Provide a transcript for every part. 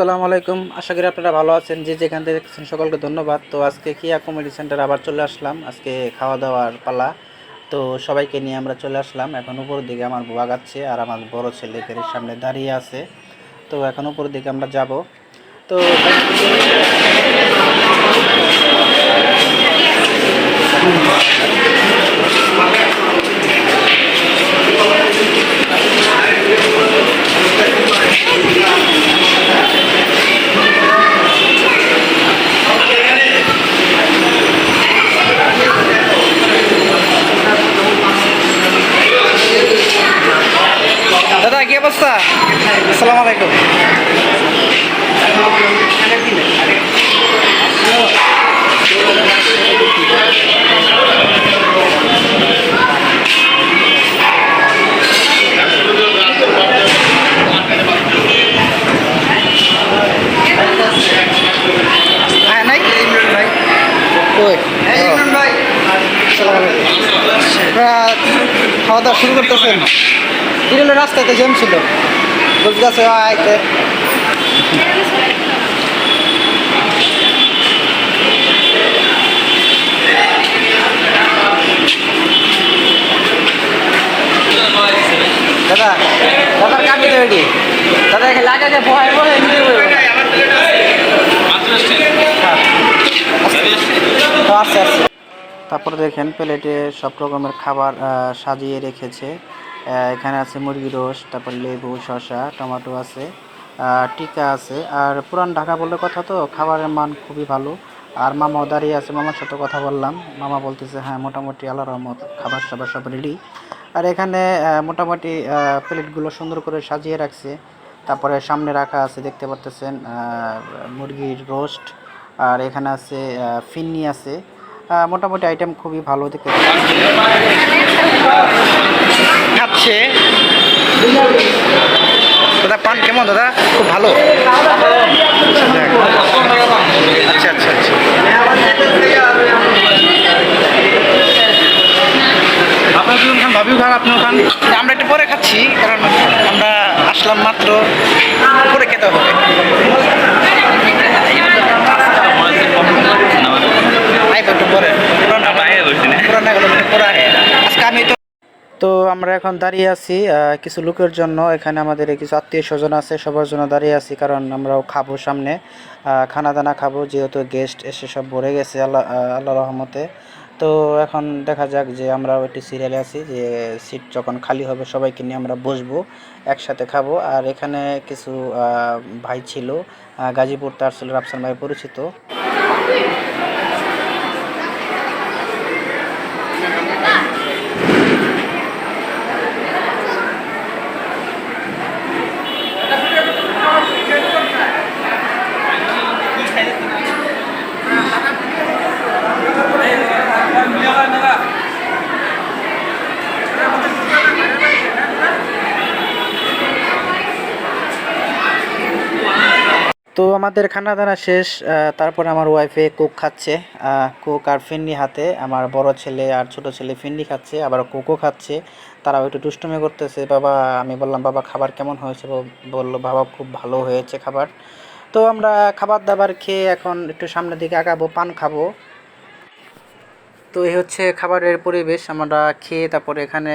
আসসালামু আলাইকুম। আশা করি আপনারা ভালো আছেন। যে যেখান থেকে দেখছেন সকলকে ধন্যবাদ। তো আজকে কিয়া কমেডি সেন্টার আবার চলে আসলাম। আজকে খাওয়া দাওয়ার পালা। তো সবাইকে নিয়ে আমরা চলে আসলাম। এখন উপর দিকে আমার বাবা গাচ্ছে আর আমার বড় ছেলে গাড়ির সামনে দাঁড়িয়ে আছে। তো এখন উপর দিকে আমরা যাব। তো অবস্থা? আসসালামু আলাইকুম। হ্যাঁ খাওয়া দাওয়া শুরু করতেছেন? কি রাস্তাতে জ্যাম ছিল। গেছে আইতে। দাদা ভয় আস্তে আস্তে তারপর দেখেন প্লেটে সব রকমের খাবার সাজিয়ে রেখেছে। এখানে আছে মুরগি রোস্ট, তারপর লেবু, শসা, টমেটো আছে টিকা আছে। আর পুরান ঢাকা বললে কথা তো, খাবারের মান খুবই ভালো। আর মামাও দাঁড়িয়ে আছে, মামার সাথে কথা বললাম। মামা বলতেছে হ্যাঁ মোটামুটি আল্লাহ রহমত, খাবার সাবার সব রেডি আর এখানে মোটামুটি প্লেটগুলো সুন্দর করে সাজিয়ে রাখছে। তারপরে সামনে রাখা আছে, দেখতে পারতেছেন মুরগির রোস্ট। আর এখানে আছে ফিন্নি আছে। মোটামুটি আইটেম খুবই ভালো দেখতে খাচ্ছে। দাদা, পান কেমন, দাদা? খুব ভালো। আচ্ছা আচ্ছা আচ্ছা। আপনার দুজন ভাবিও খান আপনিও খান আমরা একটু পরে খাচ্ছি, কারণ আমরা আসলাম মাত্র পরে খেতে হবে। তো আমরা এখন দাঁড়িয়ে আছি কিছু লোকের জন্য। এখানে আমাদের কিছু আত্মীয় স্বজন আছে, সবার জন্য দাঁড়িয়ে আছি, কারণ আমরাও খাব সামনে। খানা দানা খাব, যেহেতু গেস্ট এসে সব ভরে গেছে, আল্লাহ আল্লাহ রহমতে। তো এখন দেখা যাক যে আমরা একটি সিরিয়ালে আছি, যে সিট যখন খালি হবে, সবাইকে নিয়ে আমরা বসবো, একসাথে খাব। আর এখানে কিছু ভাই ছিল গাজীপুর তারসুলের আফসান ভাই পরিচিত তো আমাদের খানা দানা শেষ তারপর আমার ওয়াইফে কোক খাচ্ছে কোক আর ফিন্নি হাতে। আমার বড় ছেলে আর ছোট ছেলে ফিন্নি খাচ্ছে, আবার কোকও খাচ্ছে। তারাও একটু দুষ্টুমি করতেছে, বাবা, আমি বললাম, বাবা, খাবার কেমন হয়েছে? বলল, বাবা, খুব ভালো হয়েছে খাবার। তো আমরা খাবার দাবার খেয়ে এখন একটু সামনের দিকে আগাবো, পান খাব। তো এই হচ্ছে খাবারের পরিবেশ, আমরা খেয়ে তারপরে এখানে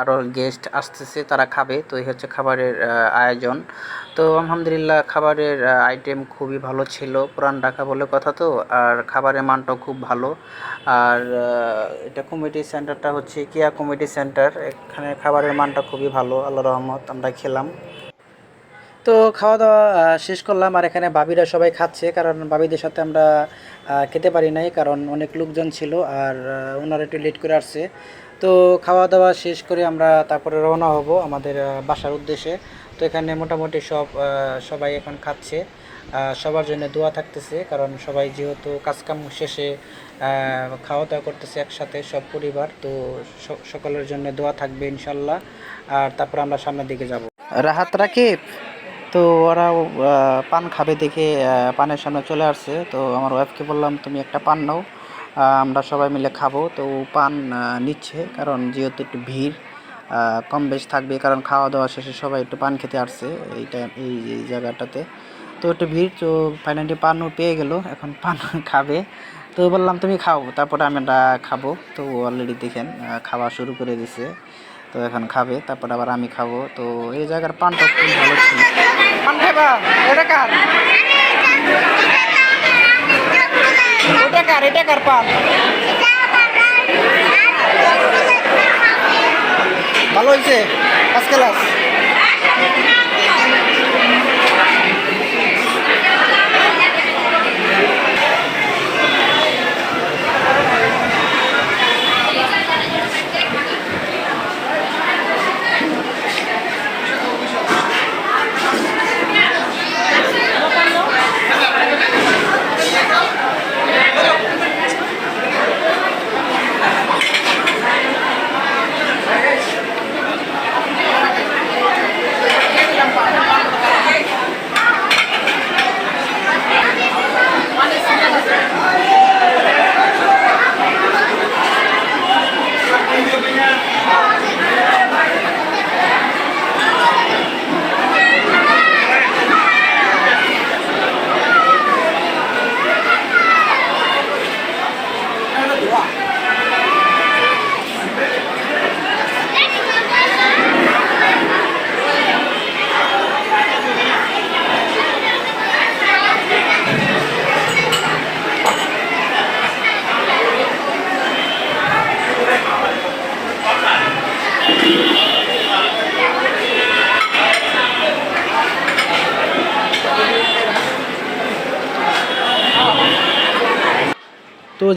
আরও গেস্ট আসতেছে, তারা খাবে। তো এই হচ্ছে খাবারের আয়োজন। তো আলহামদুলিল্লাহ খাবারের আইটেম খুবই ভালো ছিল। পুরান ঢাকা বলে কথা তো, আর খাবারের মানটাও খুব ভালো। আর এটা কমিটি সেন্টারটা হচ্ছে কেয়া কমিটি সেন্টার এখানে খাবারের মানটা খুবই ভালো আল্লাহ রহমত, আমরা খেলাম। তো খাওয়া দাওয়া শেষ করলাম। আর এখানে ভাবিরা সবাই খাচ্ছে, কারণ ভাবিদের সাথে আমরা খেতে পারি নাই, কারণ অনেক লোকজন ছিল, আর ওনারা একটু লেট করে আসছে। তো খাওয়া দাওয়া শেষ করে আমরা তারপরে রওনা হব আমাদের বাসার উদ্দেশ্যে। তো এখানে মোটামুটি সব সবাই এখন খাচ্ছে। সবার জন্য দোয়া থাকতেছে, কারণ সবাই যেহেতু কাজকাম শেষে খাওয়া দাওয়া করতেছে একসাথে সব পরিবার, তো সকলের জন্য দোয়া থাকবে ইনশাল্লাহ। আর তারপর আমরা সামনের দিকে যাব। রাহাত রাকিব? তো ওরা পান খাবে দেখে পানের সামনে চলে আসছে। তো আমার ওয়াইফকে বললাম, তুমি একটা পান নাও আমরা সবাই মিলে খাব। তো পান নিচ্ছে, কারণ যেহেতু একটু ভিড় কম বেশ থাকবে, কারণ খাওয়া দাওয়া শেষে সবাই একটু পান খেতে আসছে এইটা এই এই জায়গাটাতে। তো একটু ভিড়, তো ফাইনালি পানও পেয়ে গেল, এখন পান খাবে। তো বললাম, তুমি খাও। তারপরে আমি এটা খাব। তো অলরেডি দেখেন খাওয়া শুরু করে দিছে। তো এখন খাবে, তারপর আবার আমি খাব। তো এই জায়গার পানটা খুব ভালো ছিল। পান খাবা? এটা কার? এটা কার? এটা কার পান? ভালো হয়েছে? ফার্স্ট ক্লাস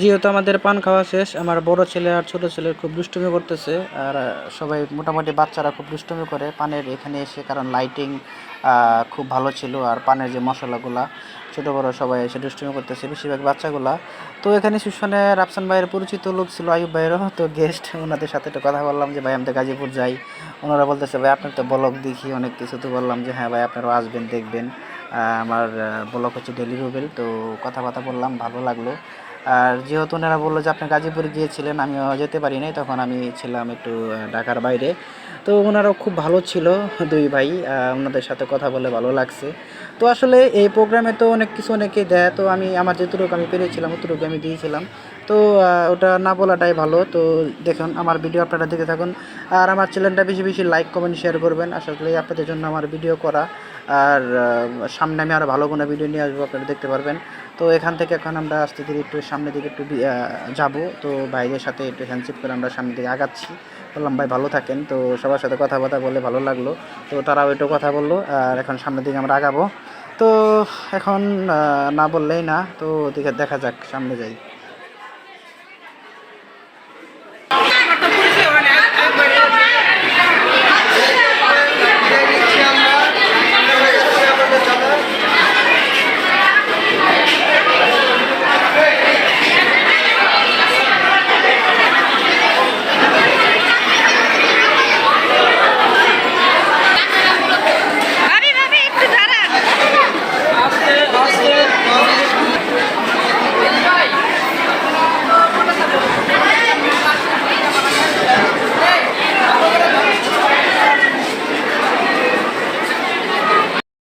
যেহেতু আমাদের পান খাওয়া শেষ, আমার বড় ছেলে আর ছোট ছেলে খুব দুষ্টুমি করতেছে আর সবাই মোটামুটি বাচ্চারা খুব দুষ্টুমি করে পানের এখানে এসে, কারণ লাইটিং খুব ভালো ছিল আর পানের যে মশলাগুলা, ছোট বড় সবাই এসে দুষ্টুমি করতেছে, বেশিরভাগ বাচ্চাগুলা। তো এখানে সুশনে রাফসান ভাইয়ের পরিচিত লোক ছিল আয়ুব ভাইয়েরও, তো গেস্ট ওনাদের সাথে একটু কথা বললাম যে, ভাই আমি তো গাজীপুর যাই। ওনারা বলতেছে, ভাই, আপনার তো ব্লগ দেখি অনেক কিছু। তো বললাম যে হ্যাঁ ভাই, আপনারাও আসবেন, দেখবেন। আমার ব্লগ হচ্ছে ডেলি রুবেল তো কথাবার্তা বললাম, ভালো লাগল। আর যেহেতু ওনারা বলল যে আপনি গাজীপুর গিয়েছিলেন আমি যেতে পারি নাই, তখন আমি ছিলাম একটু ঢাকার বাইরে। তো ওনারাও খুব ভালো ছিল, দুই ভাই ওনাদের সাথে কথা বলে ভালো লাগছে। তো আসলে এই প্রোগ্রামে তো অনেক কিছু অনেকেই দেয়, তো আমি, আমার যেটুকু আমি পেরেছিলাম অতটুকু আমি দিয়েছিলাম। তো ওটা না বলাটাই ভালো। তো দেখুন, আমার ভিডিও আপনারা দেখে থাকুন। আর আমার চ্যানেলটা বেশি বেশি লাইক কমেন্ট শেয়ার করবেন। আসলে আপনাদের জন্য আমার ভিডিও করা। আর সামনে আমি আরও ভালো কোনো ভিডিও নিয়ে আসব, আপনারা দেখতে পারবেন। তো এখান থেকে এখন আমরা আস্তে ধীরে একটু সামনের দিকে একটু যাব। তো ভাইদের সাথে একটু হ্যান্ডশিপ করে আমরা সামনের দিকে আগাচ্ছি। বললাম, ভাই, ভালো থাকেন। তো সবার সাথে কথা কথাবার্তা বলে ভালো লাগল। তো তারাও একটু কথা বলল। আর এখন সামনের দিকে আমরা আগাবো। তো এখন না বললেই না। তো দেখা যাক, সামনে যাই।